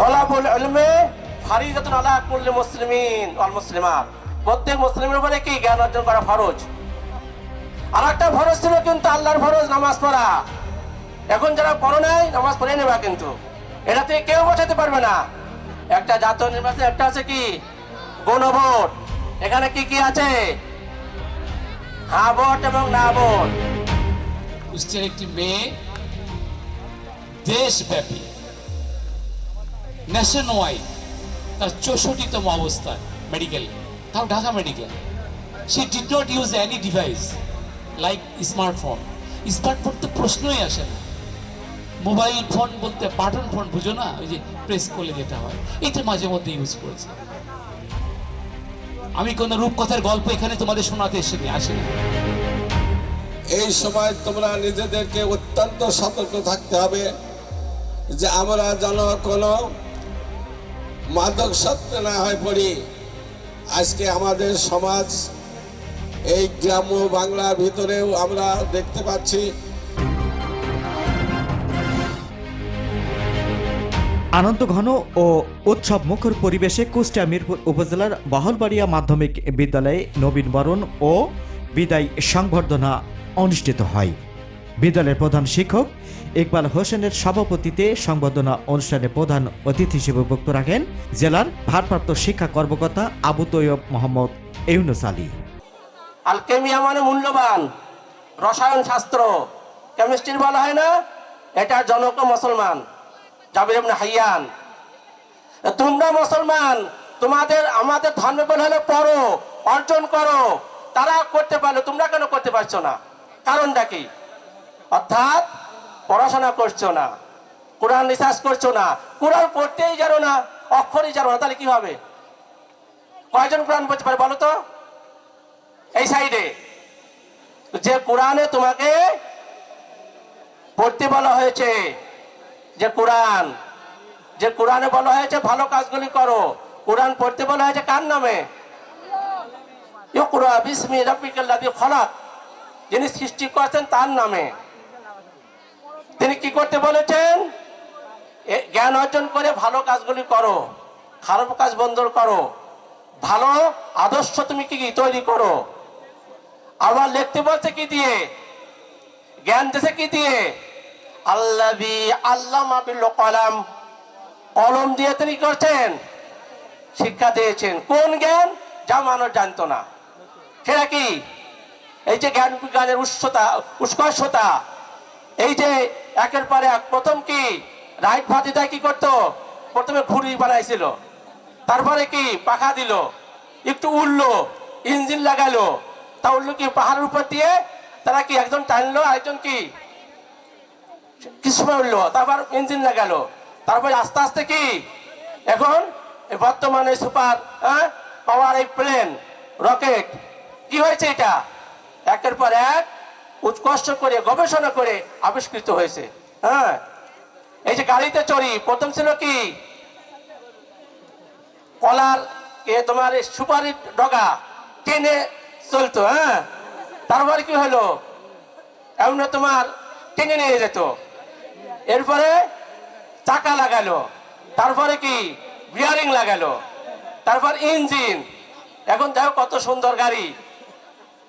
তলাবুল ইলমে ফারিদাতুন আলা কুল্লি মুসলিমিন, ওয়াল মুসলিমাত। প্রত্যেক মুসলিমের উপরে কি জ্ঞান অর্জন করা ফরজ। আর একটা ফরজ ছিল কিন্তু আল্লাহর ফরজ, নামাজ পড়া। এখন যারা পড়ো নাই, নামাজ পড়ে নেবা কিন্তু। এটা থেকে কেউ বসাতে পারবে না। একটা জাতীয় নির্বাচন একটা আছে কি? গণভোট। এখানে কি কি আছে? হ্যাঁ ভোট এবং না ভোট। কুষ্টিয়ার একটি মেয়ে দেশব্যাপী। ন্যাশন ওয়াইড তার চৌষট্টিতম অবস্থায় মেডিকেল তাও Dhaka medical she did not use any device like smartphone smartphone তো প্রশ্নই আসে না। মোবাইল ফোন বলতে বাটন ফোন বুঝো না? ওই যে প্রেস করলে যেটা হয়। এটা মাঝে মধ্যে ইউজ করেছে। আমি কোনো রূপকথার গল্প এখানে তোমাদের শোনাতে এসে আসেনি। এই সময় তোমরা নিজেদেরকে অত্যন্ত সতর্ক থাকতে হবে যে আমরা যেন কোনো মাদক সত্য না হয়ে পড়ি। আজকে আমাদের সমাজ, এই গ্রাম্য বাংলার ভিতরেও আমরা দেখতে পাচ্ছি। আনন্দঘন ও উৎসব মুখর পরিবেশে কুষ্টিয়া মিরপুর উপজেলার বহলবাড়িয়া মাধ্যমিক বিদ্যালয়ে নবীনবরণ ও বিদায় সংবর্ধনা অনুষ্ঠিত হয়। বিদ্যালয়ের প্রধান শিক্ষক ইকবাল হোসেনের সভাপতিতে সংবর্ধনা অনুষ্ঠানে প্রধান অতিথি হিসেবে বক্তব্য রাখেন জেলার ভারপ্রাপ্ত শিক্ষা কর্মকর্তা আবু তৈয়ব মোহাম্মদ ইউনুস আলী। আলকেমিয়া মানে মূল্যবান, রসায়ন শাস্ত্র। কেমিস্ট্রি বলা হয় না, এটা জনক মুসলমান, জাবির ইবনে হাইয়ান। তোমরা মুসলমান, তোমাদের, আমাদের ধর্ম বলে হলে পড়ো, অর্জন করো, তারা করতে পারল তোমরা কেন করতে পারছ না? কারণটা কি? অর্থাৎ পড়াশোনা করছ না, কোরআন রিসার্চ করছ না, কোরআন পড়তেই জানো না, অক্ষরই জানো না, তাহলে কি হবে? কয়জন কোরআন পড়তে পারে বলো তো? এই সাইডে। যে কোরআনে তোমাকে পড়তে বলা হয়েছে, যে কোরআন, যে কোরআনে বলা হয়েছে, ভালো কাজগুলি করো। কোরআন পড়তে বলা হয়েছে কার নামে? ইউকরা বিসমি রাব্বিকাল্লাযী খলাক। যিনি সৃষ্টি করেছেন তার নামে। তিনি কি করতে বলেছেন? জ্ঞান অর্জন করে ভালো কাজগুলি করো, খারাপ কাজ বন্ধ করো, ভালো আদর্শ তুমি কি তৈরি করো? আবার লিখতে বলছে কি দিয়ে? জ্ঞান দিছে কি দিয়ে? আল্লাবি আল্লামা কলাম। কলম দিয়ে তিনি করছেন? শিক্ষা দিয়েছেন। কোন জ্ঞান? যা মানুষ জানতো না। সেটা কি? এই যে জ্ঞান বিজ্ঞানের উৎসতা উৎকর্ষতা। এই যে একের পরে এক, প্রথম কি? রাইট ভাতিটা কি করতো? প্রথমে ঘুড়ি বানাইছিল। তারপরে কি? পাখা দিল। একটু উঠল ইঞ্জিন লাগালো। তা উঠল কি? পাহাড়ের উপর দিয়ে তারা কি একজন টানলো, আরেকজন কি? কিছু উঠল তারপর ইঞ্জিন লাগালো। তারপরে আস্তে আস্তে কি? এখন বর্তমানে সুপার হ্যাঁ? পাওয়ার এই প্লেন, রকেট। কি হয়েছে এটা? একের পর এক উৎকর্ষ করে, গবেষণা করে আবিষ্কৃত হয়েছে। হ্যাঁ? এই যে গাড়িতে চড়ি, প্রথম ছিল কি? কলার কে তোমার সুপারি ডগা টেনে চলতো হ্যাঁ? তারপরে কি হলো? এমন তোমার টেনে নিয়ে যেত। এরপরে চাকা লাগালো, তারপরে কি? বিয়ারিং লাগালো, তারপর ইঞ্জিন। এখন দেখো কত সুন্দর গাড়ি।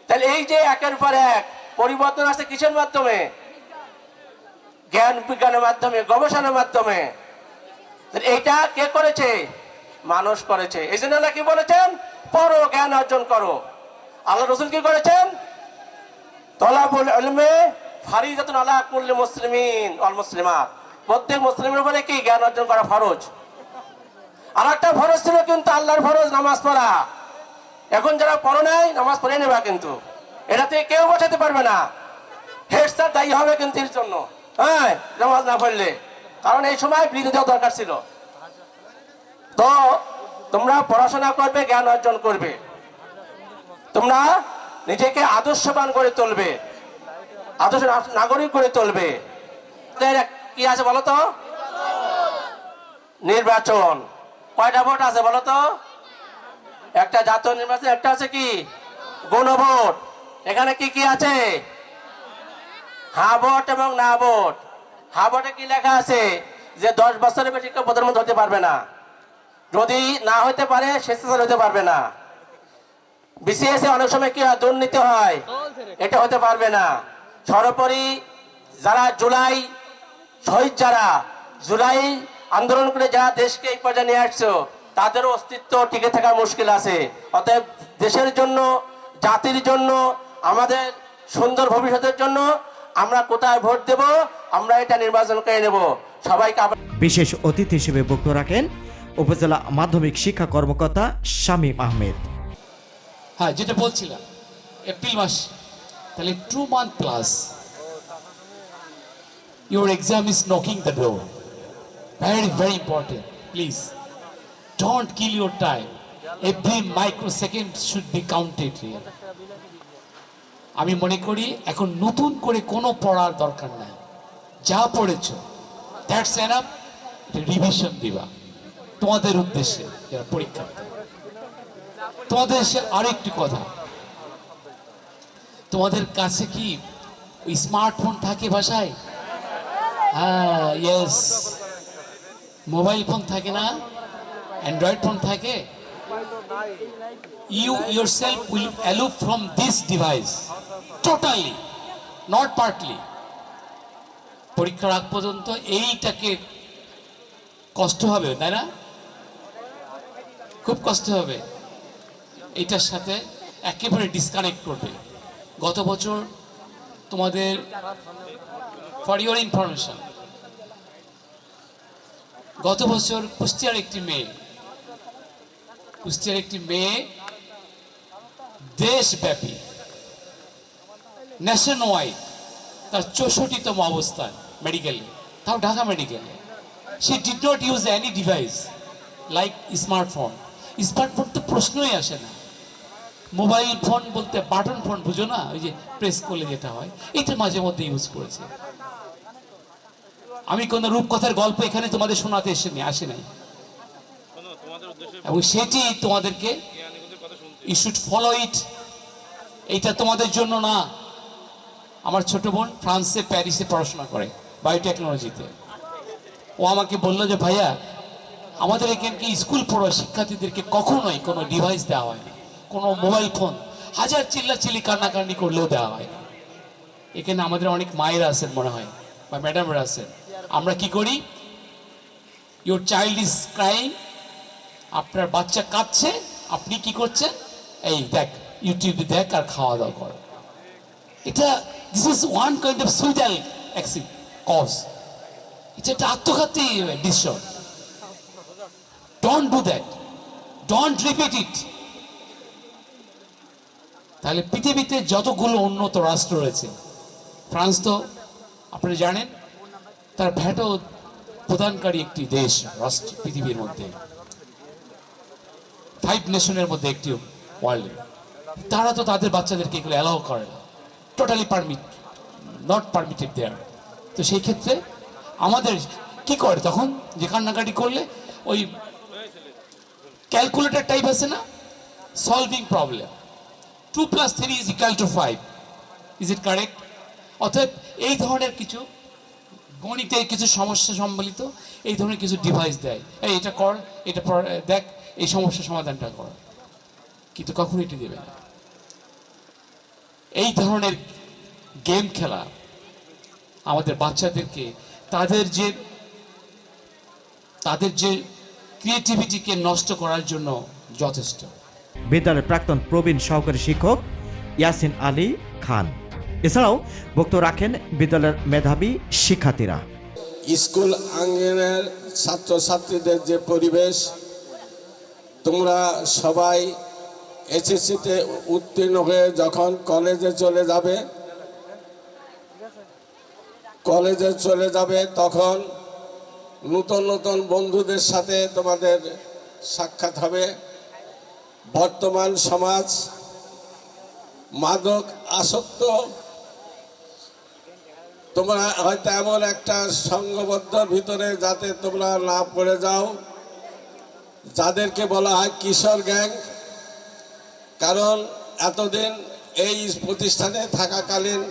তাহলে এই যে একের পর এক পরিবর্তন আসছে কিসের মাধ্যমে? জ্ঞান বিজ্ঞানের মাধ্যমে, গবেষণার মাধ্যমে। এইটা কে করেছে? মানুষ করেছে। এই জন্য কি বলেছেন? পড়ো, জ্ঞান অর্জন করো। আল্লাহ রসুল কি করেছেন? তলাবুল ইলমে ফারিদাতুন আলা কুল্লি মুসলিমিন ওয়াল মুসলিমাত। প্রত্যেক মুসলিমের উপরে কি জ্ঞান অর্জন করা ফরজ? আর একটা ফরজ ছিল কিন্তু আল্লাহর ফরজ, নামাজ পড়া। এখন যারা পড়ো নাই, নামাজ পড়ে নেবা কিন্তু। এটা থেকে কেউ বসাতে পারবে না। হেড স্যার দায়ী হবে কিন্তু এর জন্য। হ্যাঁ নামাজ না পড়লে। কারণ এই সময় বৃদ্ধি দেওয়া দরকার ছিল। তো তোমরা পড়াশোনা করবে, জ্ঞান অর্জন করবে। তোমরা নিজেকে আদর্শবান করে তুলবে। আদর্শ নাগরিক করে তুলবে। কি আছে বলো তো? নির্বাচন। কয়টা ভোট আছে বলো তো? একটা জাতীয় নির্বাচন, একটা আছে কি? গণভোট। এখানে কি কি আছে? হা ভোট এবং না ভোট হা ভোটে কি লেখা আছে? যে দশ বছরের বেশি কেউ প্রধানমন্ত্রী হতে পারবে না। যদি না হতে পারে স্বেচ্ছাচার হতে পারবে না। বিসিএস অনেক সময় কি হয়? দুর্নীতি হয়। এটা হতে পারবে না। সর্বোপরি যারা জুলাই শহীদ যারা, জুলাই আন্দোলন করে যারা দেশকে এই পর্যায়ে নিয়ে আসছো, তাদেরও অস্তিত্ব টিকে থাকা মুশকিল আছে। অতএব দেশের জন্য, জাতির জন্য আমাদের সুন্দর ভবিষ্যতের জন্য আমরা কোথায় ভোট দেব আমরা এটা নির্বাচন করে নেব। সবাইকে বিশেষ অতিথি হিসেবে বক্তব্য রাখেন উপজেলা মাধ্যমিক শিক্ষা কর্মকর্তা শামীম আহমেদ। হ্যাঁ যেটা বলছিলাম এপ্রিল মাস তাহলে two month plus your exam is knocking the door very very important please don't kill your time every micro second should be counted here আমি মনে করি এখন নতুন করে কোনো পড়ার দরকার নাই। যা পড়েছ দ্যাটস এনাফ রিভিশন দিবা। তোমাদের উদ্দেশ্যে যারা পরীক্ষার্থী তোমাদের এসে আরেকটি কথা। তোমাদের কাছে কি ওই স্মার্টফোন থাকে বাসায়? হ্যাঁ ইয়েস মোবাইল ফোন থাকে না? অ্যান্ড্রয়েড ফোন থাকে? You yourself will will from this device totally not partly পরীক্ষার আগ পর্যন্ত এইটাকে কষ্ট হবে, তাই না? খুব কষ্ট হবে। এটার সাথে একেবারে ডিসকানেক্ট করবে। গত বছর তোমাদের ফর ইউর ইনফরমেশন গত বছর কুষ্টিয়ার একটি মেয়ে কুষ্টিয়ার একটি মেয়ে দেশব্যাপী ন্যাশন ওয়াইড তার চৌষট্টিতম অবস্থান মেডিকেলে তাও ঢাকা মেডিকেলে she did not use any device like smartphone smartphone তো প্রশ্নই আসে না। মোবাইল ফোন বলতে বাটন ফোন বুঝো না? ওই যে প্রেস করলে যেটা হয়, এটা মাঝে মধ্যে ইউজ করেছে। আমি কোনো রূপকথার গল্প এখানে তোমাদের শোনাতে এসে আসে নাই। এবং সেটি তোমাদেরকে ইউ শুড ফলো ইট এইটা তোমাদের জন্য না। আমার ছোট বোন ফ্রান্সে, প্যারিসে পড়াশোনা করে বায়োটেকনোলজিতে ও আমাকে বলল যে, ভাইয়া, আমাদের এখানকে স্কুল পড়া শিক্ষার্থীদেরকে কখনোই কোনো ডিভাইস দেওয়া হয়নি। কোনো মোবাইল ফোন হাজার চিল্লা চিল্লি কান্নাকান্নি করলেও দেওয়া হয়নি। এখানে আমাদের অনেক মায়েরা আছেন মনে হয়, বা ম্যাডামরা আছেন। আমরা কি করি? ইউর চাইল্ড ইজ ক্রাইং আপনার বাচ্চা কাঁদছে, আপনি কি করছেন? এই দেখ ইউটিউবে দেখ আর খাওয়া দাওয়া কর। এটা this is one kind of suicidal cause এটা একটা আত্মঘাতী decision don't do that don't repeat it তাহলে পৃথিবীতে যতগুলো উন্নত রাষ্ট্র রয়েছে, ফ্রান্স তো, আপনি জানেন, তার ভ্যাটও প্রদানকারী একটি দেশ, রাষ্ট্র, পৃথিবীর মধ্যে। ফাইভ নেশনের মধ্যে একটি ওয়ার্ল্ডে তারা তো তাদের বাচ্চাদেরকে এগুলো অ্যালাউ করে না। Totally permit not permitted there তো সেই ক্ষেত্রে আমাদের কি করে তখন? যে কান্নাকাটি করলে ওই ক্যালকুলেটর টাইপ আছে না? Solving problem two plus three is equal two five is it correct অতএব এই ধরনের কিছু গণিতের কিছু সমস্যা সম্বলিত এই ধরনের কিছু ডিভাইস দেয়। এই এটা কর, এটা দেখ। এই সমস্যার সমাধানটা কর। কিন্তু কখনো এটি দেবে না। এই ধরনের গেম খেলা আমাদের বাচ্চাদেরকে তাদের যে তাদের যে ক্রিয়েটিভিটিকে নষ্ট করার জন্য যথেষ্ট। বিদ্যালয়ের প্রাক্তন প্রবীণ সহকারী শিক্ষক ইয়াসিন আলী খান। এছাড়াও বক্তব্য রাখেন বিদ্যালয়ের মেধাবী শিক্ষার্থীরা। স্কুল আঙ্গনের ছাত্রছাত্রীদের যে পরিবেশ তোমরা সবাই এসএসসিতে উত্তীর্ণ হয়ে যখন কলেজে চলে যাবে, কলেজে চলে যাবে তখন নতুন নতুন বন্ধুদের সাথে তোমাদের সাক্ষাৎ হবে। বর্তমান সমাজ মাদক আসক্ত। তোমরা হয়তো এমন একটা সংঘবদ্ধ ভিতরে যাতে তোমরা না পড়ে যাও। যাদেরকে বলা হয় কিশোর গ্যাং, কারণ এতদিন এই প্রতিষ্ঠানে থাকাকালীন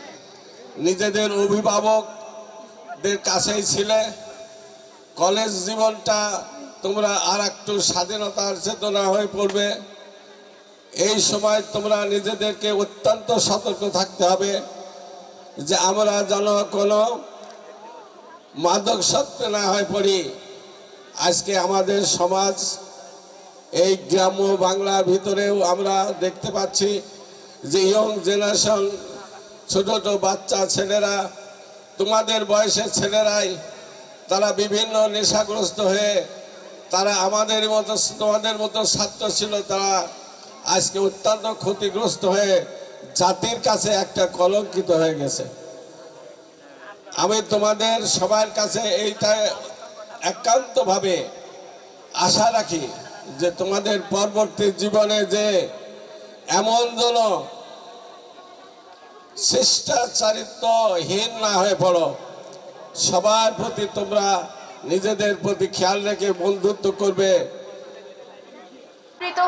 নিজেদের অভিভাবকদের কাছেই ছিলে। কলেজ জীবনটা তোমরা আর একটু স্বাধীনতার চেতনা হয়ে পড়বে। এই সময় তোমরা নিজেদেরকে অত্যন্ত সতর্ক থাকতে হবে যে আমরা যেন কোনো মাদক সত্ত্বে না হয়ে পড়ি। আজকে আমাদের সমাজ, এই গ্রাম্য বাংলার ভিতরেও আমরা দেখতে পাচ্ছি যে ইয়ং জেনারেশন, ছোট ছোট বাচ্চা ছেলেরা, তোমাদের বয়সের ছেলেরাই, তারা বিভিন্ন নেশাগ্রস্ত হয়ে, তারা আমাদের মতো, তোমাদের মতো ছাত্র ছিল, তারা আজকে অত্যন্ত ক্ষতিগ্রস্ত হয়ে জাতির কাছে একটা কলঙ্কিত হয়ে গেছে। আমি তোমাদের সবার কাছে এইটা একান্তভাবে আশা রাখি যে তোমাদের পরবর্তী জীবনে যে এমন যেন শিষ্টাচারিত্বহীন না হয়ে পড়ো, সবার প্রতি তোমরা নিজেদের প্রতি খেয়াল রেখে বন্ধুত্ব করবে।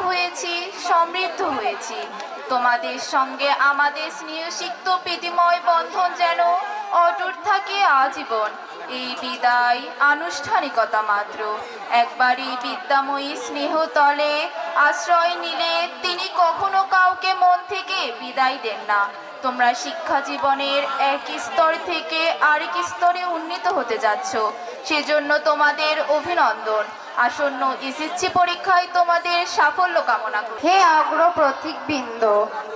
হয়েছি, সমৃদ্ধ হয়েছি। তোমাদের সঙ্গে আমাদের স্নেহসিক্ত প্রীতিময় বন্ধন যেন অটুট থাকে আজীবন। এই বিদায় আনুষ্ঠানিকতা মাত্র। একবারই বিদ্যাময়ী স্নেহ তলে আশ্রয় নিলে তিনি কখনো কাউকে মন থেকে বিদায় দেন না। তোমরা শিক্ষা জীবনের এক স্তর থেকে আরেক স্তরে উন্নীত হতে যাচ্ছ। সেজন্য তোমাদের অভিনন্দন। আসন্ন এসএসসি পরীক্ষায় তোমাদের সাফল্য কামনা করি। হে অগ্র প্রতীকবৃন্দ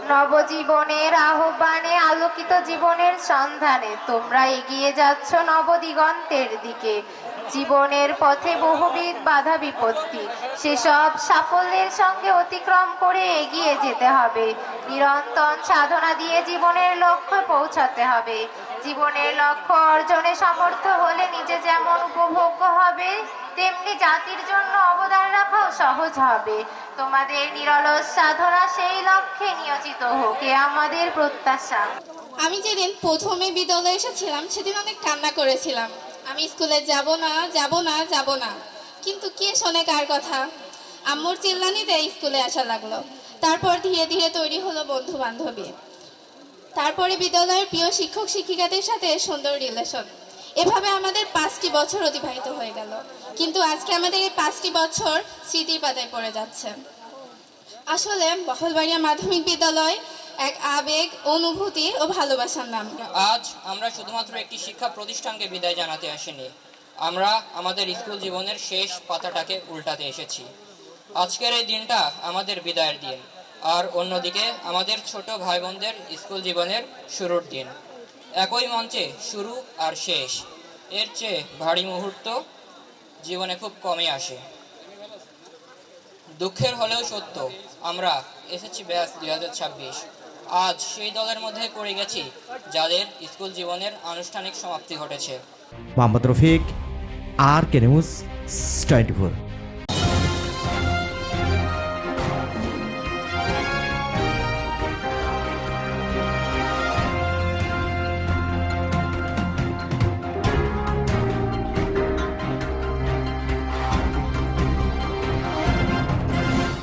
নবজীবনের আহ্বানে, আলোকিত জীবনের সন্ধানে তোমরা এগিয়ে যাচ্ছ নবদিগন্তের দিকে। জীবনের পথে বহুবিধ বাধা বিপত্তি, সেসব সাফল্যের সঙ্গে অতিক্রম করে এগিয়ে যেতে হবে। নিরন্তর সাধনা দিয়ে জীবনের লক্ষ্যে পৌঁছাতে হবে। জীবনের লক্ষ্য অর্জনে সমর্থ হলে নিজে যেমন উপভোগ্য হবে, তেমনি জাতির জন্য অবদান রাখাও সহজ হবে। তোমাদের নিরলস সাধনা সেই লক্ষ্যে নিয়োজিত হোক আমাদের প্রত্যাশা। আমি যেদিন প্রথমে বিদ্যালয়ে এসেছিলাম, সেদিন অনেক কান্না করেছিলাম। আমি স্কুলে যাব না যাব না যাব না। কিন্তু কে শোনে কার কথা? আম্মুর চিল্লানিতে স্কুলে আসা লাগল। তারপর ধীরে ধীরে তৈরি হলো বন্ধু বান্ধবী তারপরে বিদ্যালয়ের প্রিয় শিক্ষক শিক্ষিকাদের সাথে সুন্দর রিলেশন এভাবে আমাদের পাঁচটি বছর অতিবাহিত হয়ে গেল। কিন্তু আজকে আমাদের এই পাঁচটি বছর স্মৃতির পাতায় পড়ে যাচ্ছে। আসলে বহলবাড়িয়া মাধ্যমিক বিদ্যালয় এক আবেগ, অনুভূতি ও ভালোবাসার নাম। আজ আমরা শুধুমাত্র একটি শিক্ষা প্রতিষ্ঠানকে বিদায় জানাতে আসিনি। আমরা আমাদের স্কুল জীবনের শেষ পাতাটাকে উল্টাতে এসেছি। আজকের এই দিনটা আমাদের বিদায়ের দিন। আর অন্যদিকে আমাদের ছোট ভাই বোনদের স্কুল জীবনের শুরুর দিন। একই মঞ্চে শুরু আর শেষ। এর চেয়ে ভারী মুহূর্ত জীবনে খুব কমই আসে। দুঃখের হলেও সত্য, আমরা এসেছি ব্যাস দুই হাজার ছাব্বিশ। আজ সেই দলের মধ্যে পড়ে গেছি যাদের স্কুল জীবনের আনুষ্ঠানিক সমাপ্তি ঘটেছে। Mohammad Rafiq, R K news twenty